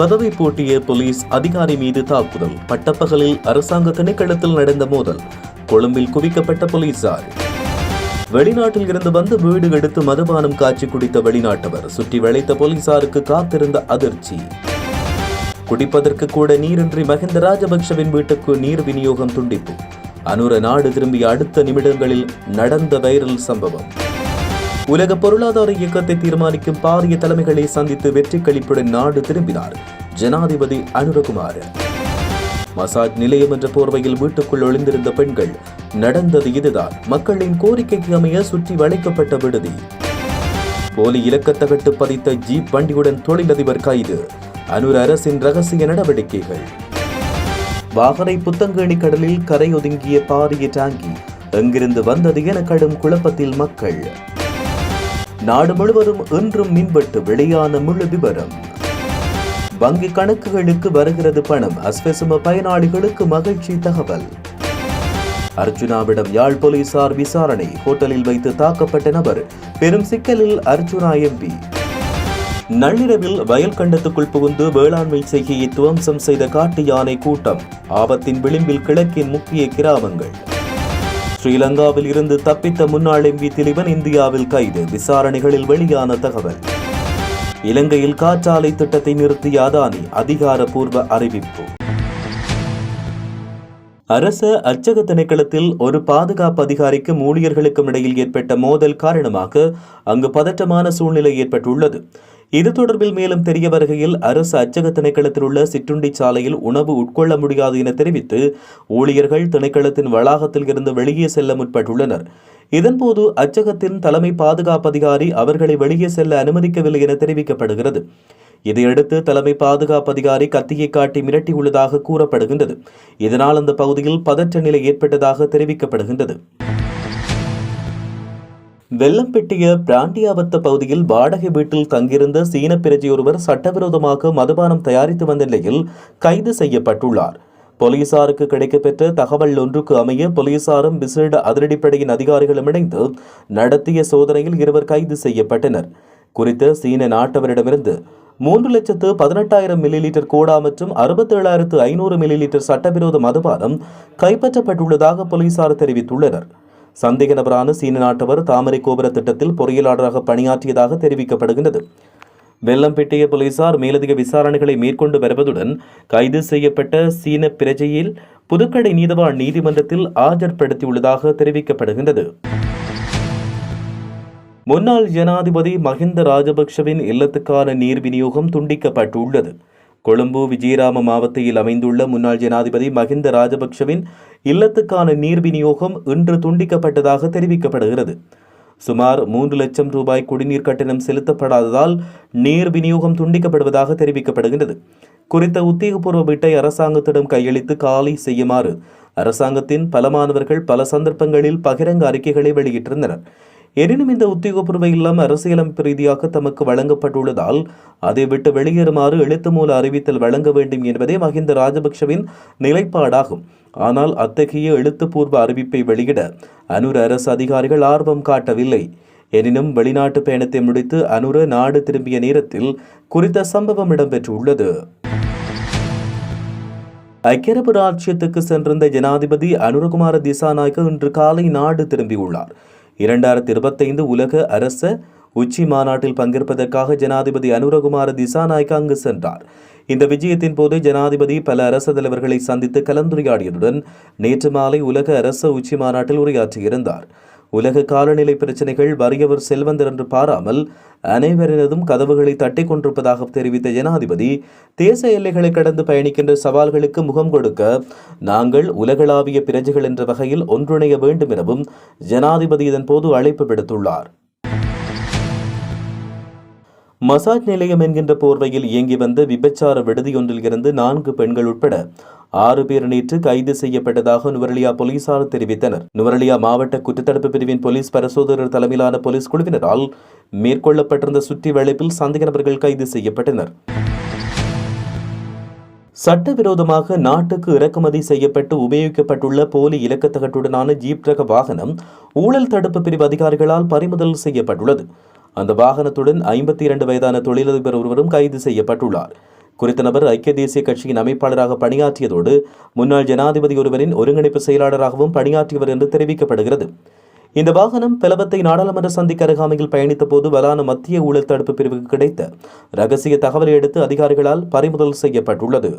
கதவை பூட்டிய போலீஸ் அதிகாரி மீது தாக்குதல். பட்டப்பகலில் அரசாங்க திணைக்களத்தில் நடந்த மோதல். கொழும்பில் குவிக்கப்பட்ட போலீசார். வெளிநாட்டில் இருந்து வந்து வீடு எடுத்து மதுபானம் காட்சி குடித்த வெளிநாட்டவர் சுற்றி வளைத்த போலீசாருக்கு காத்திருந்த அதிர்ச்சி. குடிப்பதற்கு கூட நீரின்றி மகிந்த ராஜபக்ஷவின் வீட்டுக்கு நீர் விநியோகம் துண்டிப்பு. அனுர நாடு திரும்பிய அடுத்த நிமிடங்களில் நடந்த வைரல் சம்பவம். உலக பொருளாதார இயக்கத்தை தீர்மானிக்கும் பாரிய தலைமைகளை சந்தித்து வெற்றி கழிப்புடன் நாடு திரும்பினார். ஜனாதிபதி அனுரகுமார். மசாஜ் நிலையம் என்ற போர்வையில் வீட்டுக்குள் ஒளிந்திருந்த பெண்கள் நடந்தது இதுதான். மக்களின் கோரிக்கைக்கு அமைய சுற்றி வளைக்கப்பட்ட விடுதி. போலி இலக்கத்தகட்டு பதித்த ஜீப் வண்டியுடன் தொழிலதிபர் கைது. அனுர் அரசின் ரகசிய நடவடிக்கைகள். வாகரை புத்தங்கேணி கடலில் கரையொதுங்கிய பாரிய டாங்கி. எங்கிருந்து வந்தது என கடும் குழப்பத்தில் மக்கள். நாடு முழுவதும் இன்றும் மின்வெட்டு வெளியான முழு விவரம். வங்கி கணக்குகளுக்கு வருகிறது பணம். அஸ்வசும பயனாளிகளுக்கு மகிழ்ச்சி தகவல். அர்ஜுனாவிடம் யாழ் போலீசார் விசாரணை. ஹோட்டலில் வைத்து தாக்கப்பட்ட நபர் பெரும் சிக்கலில் அர்ஜுனா எம்பி. நள்ளிரவில் வயல் கண்டத்துக்குள் புகுந்து வேளாண்மை செய்கையை துவம்சம் செய்த காட்டு யானை கூட்டம். ஆபத்தின் விளிம்பில் கிழக்கின் முக்கிய கிராமங்கள். ஸ்ரீலங்காவில் இருந்து தப்பித்த முன்னாள் எம்பி திலீபன் இந்தியாவில் கைது. விசாரணைகளில் வெளியான தகவல். இலங்கையில் காற்றாலை திட்டத்தை நிறுத்திய அதானி அதிகாரப்பூர்வ அறிவிப்பு. அரச அச்சக திணைக்களத்தில் ஒரு பாதுகாப்பு அதிகாரிக்கும் ஊழியர்களுக்கும் இடையில் ஏற்பட்ட மோதல் காரணமாக அங்கு பதற்றமான சூழ்நிலை ஏற்பட்டுள்ளது. இது தொடர்பில் மேலும் தெரிய வருகையில் அரசு அச்சக திணைக்களத்தில் உள்ள சிற்றுண்டி சாலையில் உணவு உட்கொள்ள முடியாது என தெரிவித்து ஊழியர்கள் திணைக்களத்தின் வளாகத்தில் இருந்து வெளியே செல்ல முற்பட்டுள்ளனர். இதன்போது அச்சகத்தின் தலைமை பாதுகாப்பு அதிகாரி அவர்களை வெளியே செல்ல அனுமதிக்கவில்லை என தெரிவிக்கப்படுகிறது. இதையடுத்து தலைமை பாதுகாப்பு அதிகாரி கத்தியை காட்டி மிரட்டியுள்ளதாக கூறப்படுகின்றது. இதனால் அந்த பகுதியில் பதற்ற நிலை ஏற்பட்டதாக தெரிவிக்கப்படுகின்றது. வெள்ளம்பெட்டிய பிராண்டியாவத்த பகுதியில் வாடகை வீட்டில் தங்கியிருந்த சீன பிரஜையொருவர் சட்டவிரோதமாக மதுபானம் தயாரித்து வந்த நிலையில் கைது செய்யப்பட்டுள்ளார். போலீசாருக்கு கிடைக்கப்பெற்ற தகவல் ஒன்றுக்கு அமைய போலீசாரும் விசேட அதிரடிப்படையின் அதிகாரிகளும் இணைந்து நடத்திய சோதனையில் இருவர் கைது செய்யப்பட்டனர். குறித்த சீன நாட்டவரிடமிருந்து மூன்று லட்சத்து பதினெட்டாயிரம் மில்லி லிட்டர் கோடா மற்றும் அறுபத்தேழாயிரத்து ஐநூறு மில்லி லிட்டர் சட்டவிரோத மதுபானம் கைப்பற்றப்பட்டுள்ளதாக போலீசார் தெரிவித்துள்ளனர். சந்தேக நபரான சீன நாட்டவர் தாமரை கோபுர திட்டத்தில் பொறியியலாளராக பணியாற்றியதாக தெரிவிக்கப்படுகின்றது. வெள்ளம்பெட்டிய போலீசார் மேலதிக விசாரணைகளை மேற்கொண்டு வருவதுடன் கைது செய்யப்பட்ட சீன பிரஜையில் புதுக்கடை நீதவான் நீதிமன்றத்தில் ஆஜர்படுத்தியுள்ளதாக தெரிவிக்கப்படுகின்றது. முன்னாள் ஜனாதிபதி மஹிந்த ராஜபக்ஷவின் இல்லத்துக்கான நீர் விநியோகம் துண்டிக்கப்பட்டுள்ளது. கொழும்பு விஜயராம மாவட்டத்தில் அமைந்துள்ள முன்னாள் ஜனாதிபதி மஹிந்த ராஜபக்ஷவின் இல்லத்துக்கான நீர் விநியோகம் இன்று துண்டிக்கப்பட்டதாக தெரிவிக்கப்படுகிறது. சுமார் மூன்று லட்சம் ரூபாய் குடிநீர் கட்டணம் செலுத்தப்படாததால் நீர் விநியோகம் துண்டிக்கப்படுவதாக தெரிவிக்கப்படுகிறது குறித்த உத்தியோகபூர்வ வீட்டை அரசாங்கத்திடம் கையளித்து காலி செய்யுமாறு அரசாங்கத்தின் பல மாணவர்கள் பல சந்தர்ப்பங்களில் பகிரங்க அறிக்கைகளை வெளியிட்டிருந்தனர். எனினும் இந்த உத்தியோகபூர்வ இல்லம் அரசியலமைப்பு ரீதியாக தமக்கு வழங்கப்பட்டுள்ளதால் அதை விட்டு வெளியேறுமாறு எழுத்து மூல அறிவித்தல் வழங்க வேண்டும் என்பதே மஹிந்த ராஜபக்ஷவின் நிலைப்பாடாகும். ஆனால் அத்தகைய எழுத்துப்பூர்வ அறிவிப்பை வெளியிட அனுர அரசு அதிகாரிகள் ஆர்வம் காட்டவில்லை. எனினும் வெளிநாட்டு பயணத்தை முடித்து அனுர நாடு திரும்பிய நேரத்தில் குறித்த சம்பவம் இடம்பெற்றுள்ளது. ஐக்கிய அரபு ராஜ்யத்துக்கு சென்றிருந்த ஜனாதிபதி அனுரகுமார திசாநாயக்க இன்று காலை நாடு திரும்பியுள்ளார். இரண்டாயிரத்தி இருபத்தைந்து உலக அரச உச்சி மாநாட்டில் பங்கேற்பதற்காக ஜனாதிபதி அனுரகுமார திசாநாயக்க அங்கு சென்றார். இந்த விஜயத்தின் போது ஜனாதிபதி பல அரச தலைவர்களை சந்தித்து கலந்துரையாடியதுடன் நேற்று மாலை உலக அரச உச்சி மாநாட்டில் உரையாற்றியிருந்தார். உலக காலநிலை பிரச்சினைகள் வறியவர் செல்வந்தர் என்று பாராமல் அனைவரினதும் கதவுகளை தட்டிக் கொண்டிருப்பதாக தெரிவித்த ஜனாதிபதி தேச எல்லைகளை கடந்து பயணிக்கின்ற சவால்களுக்கு முகம் கொடுக்க நாங்கள் உலகளாவிய பிரஜைகள் என்ற வகையில் ஒன்றிணைய வேண்டும் எனவும் ஜனாதிபதி இதன்போது அழைப்பு விடுத்துள்ளார். மசாஜ் நிலையம் என்கின்ற போர்வையில் இயங்கி வந்த விபச்சார விடுதியொன்றில் இருந்து நான்கு பெண்கள் உட்பட ஆறு பேர் நேற்று கைது செய்யப்பட்டதாக நுவரலியா போலீசார் தெரிவித்தனர். நுவரலியா மாவட்ட குற்றத்தடுப்பு பிரிவின் போலீஸ் பரிசோதகர் தலைமையிலான போலீஸ் குழுவினரால் மேற்கொள்ளப்பட்டிருந்த சுற்றி வளைப்பில் சந்தேக நபர்கள் கைது செய்யப்பட்டனர். சட்டவிரோதமாக நாட்டுக்கு இறக்குமதி செய்யப்பட்டு உபயோகிக்கப்பட்டுள்ள போலி இலக்கத்தகட்டுடனான ஜீப் ரக வாகனம் ஊழல் தடுப்பு பிரிவு அதிகாரிகளால் பறிமுதல் செய்யப்பட்டுள்ளது. அந்த வாகனத்துடன் ஐம்பத்தி இரண்டு வயதான தொழிலதிபர் ஒருவரும் கைது செய்யப்பட்டுள்ளார். குறித்த நபர் ஐக்கிய தேசிய கட்சியின் அமைப்பாளராக பணியாற்றியதோடு முன்னாள் ஜனாதிபதி ஒருவரின் ஒருங்கிணைப்பு செயலாளராகவும் பணியாற்றியவர் என்று தெரிவிக்கப்படுகிறது. இந்த வாகனம் பிளவத்தை நாடாளுமன்ற சந்திக்கு அருகாமையில் பயணித்த போது வலான மத்திய ஊழல் தடுப்பு பிரிவுக்கு கிடைத்த ரகசிய தகவலை அடுத்து அதிகாரிகளால் பறிமுதல் செய்யப்பட்டுள்ளது.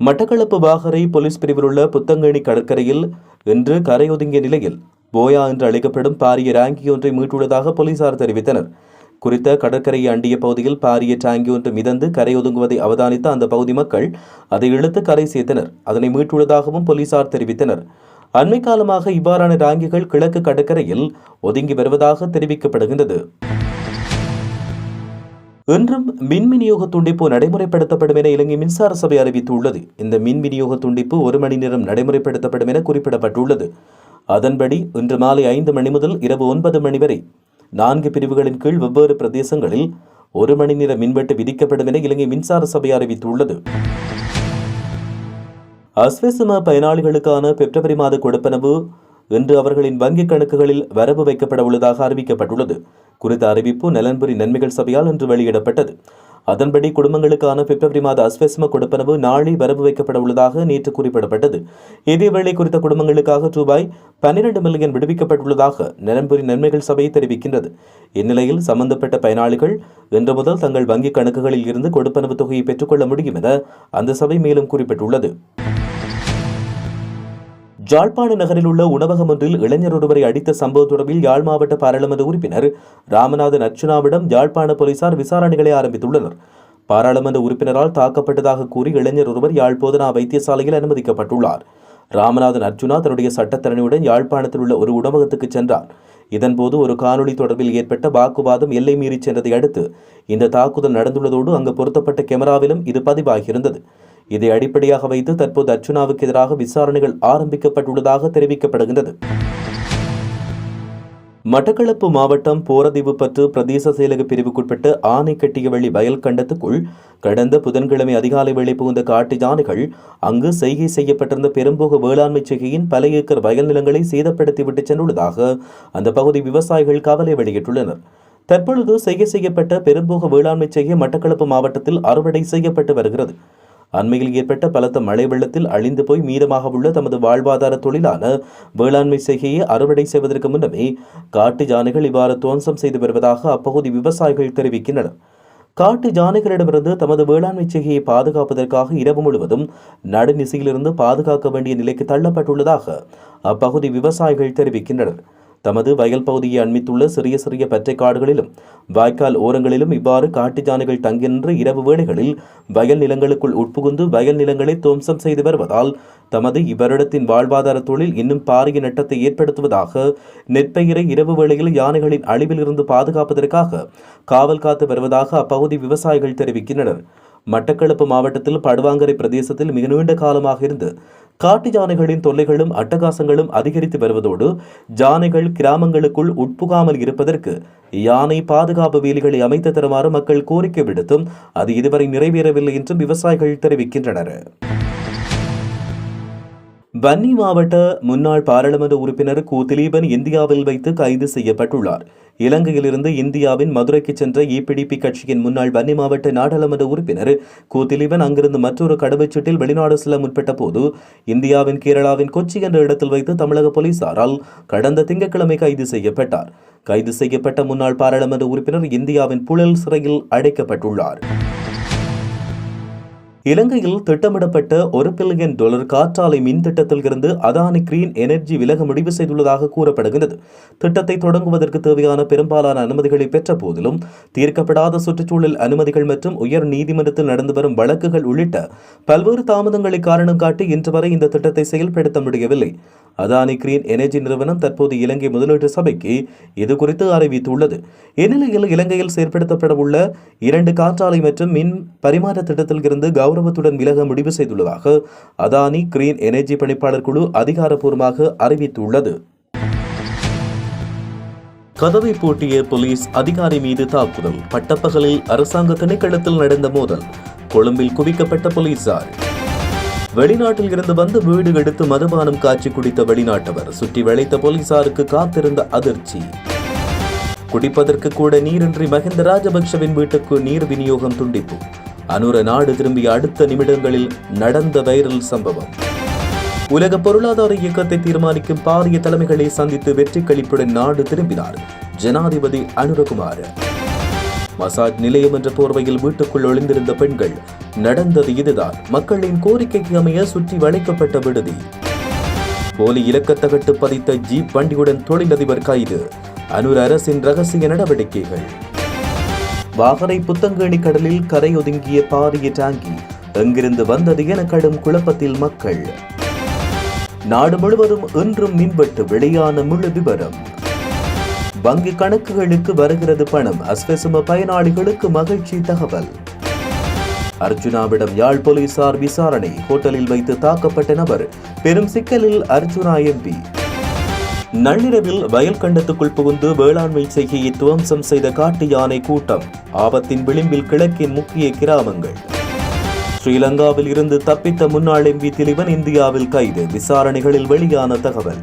மட்டக்களப்பு வாகரை போலீஸ் பிரிவில் உள்ள புத்தங்கேணி கடற்கரையில் இன்று கரையொதுங்கிய நிலையில் போயா என்று அழைக்கப்படும் பாரிய ராங்கி ஒன்றை மீட்டுள்ளதாக போலீசார் தெரிவித்தனர். குறித்த கடற்கரையை அண்டிய பகுதியில் பாரிய டாங்கி ஒன்று மிதந்து கரையொதுங்குவதை அவதானித்த அந்த பகுதி மக்கள் அதை இழுத்து கரை சேர்த்தனர். அதனை மீட்டுள்ளதாகவும் போலீசார் தெரிவித்தனர். அண்மை காலமாக இவ்வாறான டாங்கிகள் கிழக்கு கடற்கரையில் ஒதுங்கி வருவதாக தெரிவிக்கப்படுகின்றது. இன்றும் மின் விநியோக துண்டிப்பு நடைமுறைப்படுத்தப்படும் என இலங்கை மின்சார சபை அறிவித்துள்ளது. இந்த மின் விநியோக துண்டிப்பு ஒரு மணி நேரம் நடைமுறைப்படுத்தப்படும் என குறிப்பிடப்பட்டுள்ளது. அதன்படி இன்று மாலை ஐந்து மணி முதல் இரவு ஒன்பது மணி வரை நான்கு பிரிவுகளின் கீழ் வெவ்வேறு பிரதேசங்களில் ஒரு மணி நேர மின்வெட்டு விதிக்கப்படும் என இலங்கை மின்சார சபை அறிவித்துள்ளது. அஸ்வசம பயனாளிகளுக்கான பிப்ரவரி மாத கொடுப்பனவு இன்று அவர்களின் வங்கிக் கணக்குகளில் வரவு வைக்கப்பட உள்ளதாக அறிவிக்கப்பட்டுள்ளது. குறித்த அறிவிப்பு நலன்புரி நன்மைகள் சபையால் இன்று வெளியிடப்பட்டது. அதன்படி குடும்பங்களுக்கான பிப்ரவரி மாத அஸ்வசம கொடுப்பனவு நாளை வரவு வைக்கப்பட உள்ளதாக நேற்று குறிப்பிடப்பட்டது. இதேவேளை குறித்த குடும்பங்களுக்காக ரூபாய் பன்னிரண்டு மில்லியன் விடுவிக்கப்பட்டுள்ளதாக நிரம்புரி நன்மைகள் சபை தெரிவிக்கின்றது. இந்நிலையில் சம்பந்தப்பட்ட பயனாளிகள் இன்று முதல் தங்கள் வங்கிக் கணக்குகளில் இருந்து கொடுப்பனவு தொகையை பெற்றுக்கொள்ள முடியும் என அந்த சபை மேலும் குறிப்பிட்டுள்ளது. ஜாழ்ப்பாண நகரில் உள்ள உணவகம் ஒன்றில் இளைஞர் ஒருவரை அடித்த சம்பவம் தொடர்பில் யாழ் மாவட்ட பாராளுமன்ற உறுப்பினர் ராமநாதன் அர்ச்சுனாவிடம் யாழ்ப்பாண போலீசார் விசாரணைகளை ஆரம்பித்துள்ளனர். பாராளுமன்ற உறுப்பினரால் தாக்கப்பட்டதாக கூறி இளைஞர் ஒருவர் யாழ் போதனா வைத்தியசாலையில் அனுமதிக்கப்பட்டுள்ளார். ராமநாதன் அர்ஜுனா தன்னுடைய சட்டத்தரணியுடன் யாழ்ப்பாணத்தில் உள்ள ஒரு உணவகத்துக்கு சென்றார். இதன்போது ஒரு காணொளி தொடர்பில் ஏற்பட்ட வாக்குவாதம் எல்லை மீறி சென்றதை அடுத்து இந்த தாக்குதல் நடந்துள்ளதோடு அங்கு பொருத்தப்பட்ட கேமராவிலும் இது பதிவாகியிருந்தது. இதை அடிப்படையாக வைத்து தற்போது அர்ச்சுனாவுக்கு எதிராக விசாரணைகள் ஆரம்பிக்கப்பட்டுள்ளதாக தெரிவிக்கப்படுகின்றது. மட்டக்களப்பு மாவட்டம் போரதீவு பற்று பிரதேச செயலக பிரிவுக்குட்பட்ட ஆனைக்கட்டியவள்ளி வயல் கண்டத்துக்குள் கடந்த புதன்கிழமை அதிகாலை வேளை புகுந்த காட்டு யானைகள் அங்கு செய்கை செய்யப்பட்டிருந்த பெரும்போக வேளாண்மை செய்கையின் பல ஏக்கர் வயல் நிலங்களை சேதப்படுத்திவிட்டு சென்றுள்ளதாக அந்த பகுதி விவசாயிகள் கவலை வெளியிட்டுள்ளனர். தற்பொழுது செய்கை செய்யப்பட்ட பெரும்போக வேளாண்மை செய்கை மட்டக்களப்பு மாவட்டத்தில் அறுவடை செய்யப்பட்டு வருகிறது. அண்மையில் ஏற்பட்ட பலத்த மழை வெள்ளத்தில் அழிந்து போய் மீதமாக உள்ள தமது வாழ்வாதார தொழிலான வேளாண்மை செய்கையை அறுவடை செய்வதற்கு முன்னமே காட்டு யானைகள் இவ்வாறு துவம்சம் செய்து வருவதாக அப்பகுதி விவசாயிகள் தெரிவிக்கின்றனர். காட்டு யானைகளிடமிருந்து தமது வேளாண்மை செய்கையை பாதுகாப்பதற்காக இரவு முழுவதும் நடுநிசையிலிருந்து பாதுகாக்க வேண்டிய நிலைக்கு தள்ளப்பட்டுள்ளதாக அப்பகுதி விவசாயிகள் தெரிவிக்கின்றனர். தமது வயல் பகுதியை அண்மித்துள்ள சிறிய சிறிய பற்றை காடுகளிலும் வாய்க்கால் ஓரங்களிலும் இவ்வாறு காட்டு யானைகள் தங்கின்ற இரவு வேளைகளில் வயல் நிலங்களுக்குள் உட்புகுந்து வயல் நிலங்களை துவம்சம் செய்து வருவதால் தமது இவ்வருடத்தின் வாழ்வாதார தொழில் இன்னும் பாரிய நட்டத்தை ஏற்படுத்துவதாக நெற்பயிரை இரவு வேளையில் யானைகளின் அழிவில் இருந்து பாதுகாப்பதற்காக காவல் காத்து வருவதாக அப்பகுதி விவசாயிகள் தெரிவிக்கின்றனர். மட்டக்களப்பு மாவட்டத்தில் படுவாங்கரை பிரதேசத்தில் மிக நீண்ட காலமாக இருந்து காட்டு யானைகளின் தொல்லைகளும் அட்டகாசங்களும் அதிகரித்து வருவதோடு யானைகள் கிராமங்களுக்குள் உட்புகாமல் இருப்பதற்கு யானை பாதுகாப்பு வேலிகளை அமைத்து தருமாறு மக்கள் கோரிக்கை விடுத்தும் அது இதுவரை நிறைவேறவில்லை என்றும் விவசாயிகள் தெரிவிக்கின்றனர். வன்னி மாவட்ட முன்னாள் பாராளுமன்ற உறுப்பினர் கு திலீபன் இந்தியாவில் வைத்து கைது செய்யப்பட்டுள்ளார். இலங்கையிலிருந்து இந்தியாவின் மதுரைக்கு சென்ற இபிடிபி கட்சியின் முன்னாள் வன்னி மாவட்ட நாடாளுமன்ற உறுப்பினர் கு திலீபன் அங்கிருந்து மற்றொரு கடவுச்சீட்டில் வெளிநாடு செல்ல முற்பட்ட போது இந்தியாவின் கேரளாவின் கொச்சி என்ற இடத்தில் வைத்து தமிழக போலீசாரால் கடந்த திங்கட்கிழமை கைது செய்யப்பட்டார். கைது செய்யப்பட்ட முன்னாள் பாராளுமன்ற உறுப்பினர் இந்தியாவின் புழல் சிறையில் அடைக்கப்பட்டுள்ளார். இலங்கையில் திட்டமிடப்பட்ட ஒரு பில்லியன் டாலர் காற்றாலை மின் திட்டத்தில் இருந்து அதானி கிரீன் எனர்ஜி விலக முடிவு செய்துள்ளதாக கூறப்படுகிறது திட்டத்தை தொடங்குவதற்கு தேவையான பெரும்பாலான அனுமதிகளை பெற்ற போதிலும் தீர்க்கப்படாத சுற்றுச்சூழல் அனுமதிகள் மற்றும் உயர் நீதிமன்றத்தில் நடந்து வரும் வழக்குகள் உள்ளிட்ட பல்வேறு தாமதங்களை காரணம் காட்டி இன்று வரை இந்த திட்டத்தை செயல்படுத்த முடியவில்லை. அதானி கிரீன் எனர்ஜி நிறுவனம் தற்போது இலங்கை முதலீட்டு சபைக்கு இது குறித்து அறிவித்துள்ளது. இந்நிலையில் இலங்கையில் செயற்படுத்தப்பட உள்ள இரண்டு காற்றாலை மற்றும் மின் பரிமாற்ற திட்டத்தில் இருந்து கௌரவத்துடன் விலக முடிவு செய்துள்ளதாக அதானி கிரீன் எனர்ஜி பணிப்பாளர் குழு அதிகாரப்பூர்வமாக அறிவித்துள்ளது. கதவை பூட்டிய போலீஸ் அதிகாரி மீது தாக்குதல். பட்டப்பகலில் அரசாங்க திணைக்களத்தில் நடந்த மோதல். கொழும்பில் குவிக்கப்பட்ட போலீசார். வெளிநாட்டில் இருந்து வந்து வீடு எடுத்து மதுபானம் காட்சி குடித்த வெளிநாட்டவர். சுற்றி வளைத்த போலீசாருக்கு காத்திருந்த அதிர்ச்சி. குடிப்பதற்கு கூட நீரின்றி மகிந்த ராஜபக்சவின் வீட்டுக்கு நீர் விநியோகம் துண்டிப்பு. அனுர நாடு திரும்பிய அடுத்த நிமிடங்களில் நடந்த வைரல் சம்பவம். உலக பொருளாதார இயக்கத்தை தீர்மானிக்கும் பாரிய தலைமைகளை சந்தித்து வெற்றி கழிப்புடன் நாடு திரும்பினார் ஜனாதிபதி அனுரகுமார். மசாஜ் நிலையம் என்ற போர்வையில் வீட்டுக்குள் ஒளிந்திருந்த பெண்கள் நடந்தது இதுதான். மக்களின் கோரிக்கைக்கு அமைய சுற்றி வளைக்கப்பட்ட விடுதி. போலி இலக்கத்தகட்டு பதித்த ஜீப் வண்டியுடன் தொழிலதிபர் கைது. அனுர் அரசின் ரகசிய நடவடிக்கைகள். வாகரை புத்தங்கேணி கடலில் கரையொதுங்கிய பாரிய டாங்கி எங்கிருந்து வந்தது என கடும் குழப்பத்தில் மக்கள். நாடு முழுவதும் இன்றும் மின்வெட்டு வெளியான முழு விவரம் வங்கி கணக்குகளுக்கு வருகிறது பணம். அஸ்வசும பயனாளிகளுக்கு மகிழ்ச்சி தகவல். அர்ஜுனாவிடம் யாழ் போலீசார் விசாரணை. ஹோட்டலில் வைத்து தாக்கப்பட்ட நபர். பெரும் சிக்கலில் அர்ஜுனா எம்பி. நள்ளிரவில் வயல் கண்டத்துக்குள் புகுந்து வேளாண்மை செய்கையை துவம்சம் செய்த காட்டு யானை கூட்டம் ஆபத்தின் விளிம்பில் கிழக்கின் முக்கிய கிராமங்கள். ஸ்ரீலங்காவில் இருந்து தப்பித்த முன்னாள் எம்பி திலிவன் இந்தியாவில் கைது விசாரணைகளில் வெளியான தகவல்.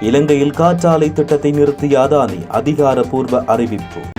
இலங்கையில் காற்றாலை திட்டத்தை நிறுத்திய அதானி அதிகாரப்பூர்வ அறிவிப்பு.